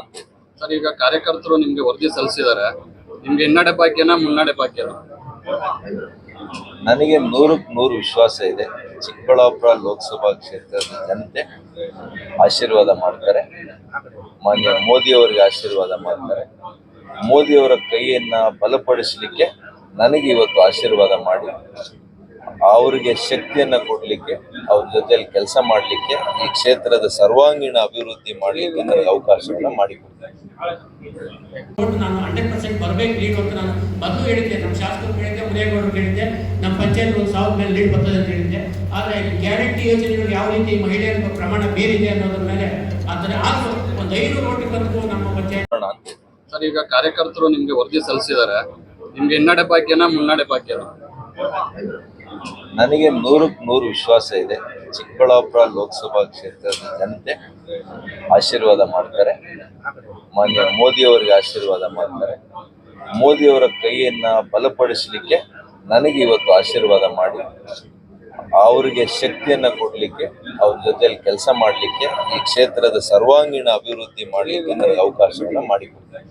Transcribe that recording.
ಅಂತ ಸರ್, ಈಗ ಕಾರ್ಯಕರ್ತರು ನಿಮ್ಗೆ ವರದಿ ಸಲ್ಲಿಸಿದ್ದಾರೆ. ನಿಮ್ಗೆ ಹಿನ್ನಡೆ ಭಾಗ್ಯನ ಮುನ್ನಡೆ ಭಾಗ್ಯನ ನನಗೆ ನೂರಕ್ಕೆ ನೂರು ವಿಶ್ವಾಸ ಇದೆ. ಚಿಕ್ಕಬಳ್ಳಾಪುರ ಲೋಕಸಭಾ ಕ್ಷೇತ್ರದ ಜನತೆ ಆಶೀರ್ವಾದ ಮಾಡ್ತಾರೆ. ಮಾನ್ಯ ಮೋದಿ ಅವರಿಗೆ ಆಶೀರ್ವಾದ ಮಾಡ್ತಾರೆ. ಮೋದಿಯವರ ಕೈಯನ್ನ ಬಲಪಡಿಸಲಿಕ್ಕೆ ನನಗೆ ಇವತ್ತು ಆಶೀರ್ವಾದ ಮಾಡಿ ಅವರಿಗೆ ಶಕ್ತಿಯನ್ನ ಕೊಡ್ಲಿಕ್ಕೆ ಅವ್ರ ಜೊತೆಯಲ್ಲಿ ಕೆಲಸ ಮಾಡಲಿಕ್ಕೆ ಈ ಕ್ಷೇತ್ರದ ಸರ್ವಾಂಗೀಣ ಅಭಿವೃದ್ಧಿ ಮಾಡಲಿಕ್ಕೆ ನನಗೆ ಅವಕಾಶವನ್ನು ಮಾಡಿಕೊಡ್ತೇನೆ ನಾನು ಹಂಡ್ರೆಡ್ ಪರ್ಸೆಂಟ್ ಬರಬೇಕು ಲೀಡ್ ಅಂತ ನಾನು ಮೊದಲು ಹೇಳಿದ್ದೆ ನಮ್ಮ ಶಾಸಕರು ಹೇಳಿದ್ದೆ ಮುನೇಗೌಡರು ಹೇಳಿದ್ದೆ ನಮ್ಮ ಪಂಚಾಯತ್ ಒಂದು ಸಾವಿರ ಮೇಲೆ ಲೀಡ್ ಬರ್ತದೆ ಅಂತ ಹೇಳಿದ್ದೆ. ಆದರೆ ಗ್ಯಾರಂಟಿ ಯೋಜನೆಗಳು ಯಾವ ರೀತಿ ಮಹಿಳೆಯರ ಪ್ರಮಾಣ ಬೇರಿದೆ ಅನ್ನೋದ್ರ ಮೇಲೆ ಆದರೆ ಆದರೂ ಒಂದು ಐನೂರು ಕೋಟಿ ಬಂದು ನಮ್ಮ ಪಂಚಾಯತ್ ಸರ್ ಈಗ ಕಾರ್ಯಕರ್ತರು ನಿಮ್ಗೆ ವರದಿ ಸಲ್ಲಿಸಿದ್ದಾರೆ. ನಿಮ್ಗೆ ಹಿನ್ನಡೆ ಭಾಗ್ಯನ ಮುನ್ನಡೆ ಭಾಗ್ಯನ. ನನಗೆ ನೂರಕ್ಕೆ ನೂರು ವಿಶ್ವಾಸ ಇದೆ. ಚಿಕ್ಕಬಳ್ಳಾಪುರ ಲೋಕಸಭಾ ಕ್ಷೇತ್ರದ ಜನತೆ ಆಶೀರ್ವಾದ ಮಾಡ್ತಾರೆ. ಮಾನ್ಯ ಮೋದಿಯವರಿಗೆ ಆಶೀರ್ವಾದ ಮಾಡ್ತಾರೆ. ಮೋದಿಯವರ ಕೈಯನ್ನ ಬಲಪಡಿಸಲಿಕ್ಕೆ ನನಗೆ ಇವತ್ತು ಆಶೀರ್ವಾದ ಮಾಡಿ. ಅವರಿಗೆ ಶಕ್ತಿಯನ್ನ ಕೊಡ್ಲಿಕ್ಕೆ, ಅವ್ರ ಜೊತೆಯಲ್ಲಿ ಕೆಲಸ ಮಾಡಲಿಕ್ಕೆ, ಈ ಕ್ಷೇತ್ರದ ಸರ್ವಾಂಗೀಣ ಅಭಿವೃದ್ಧಿ ಮಾಡಲಿಕ್ಕೆ ನನಗೆ ಅವಕಾಶವನ್ನ ಮಾಡಿಕೊಡ್ತಾರೆ.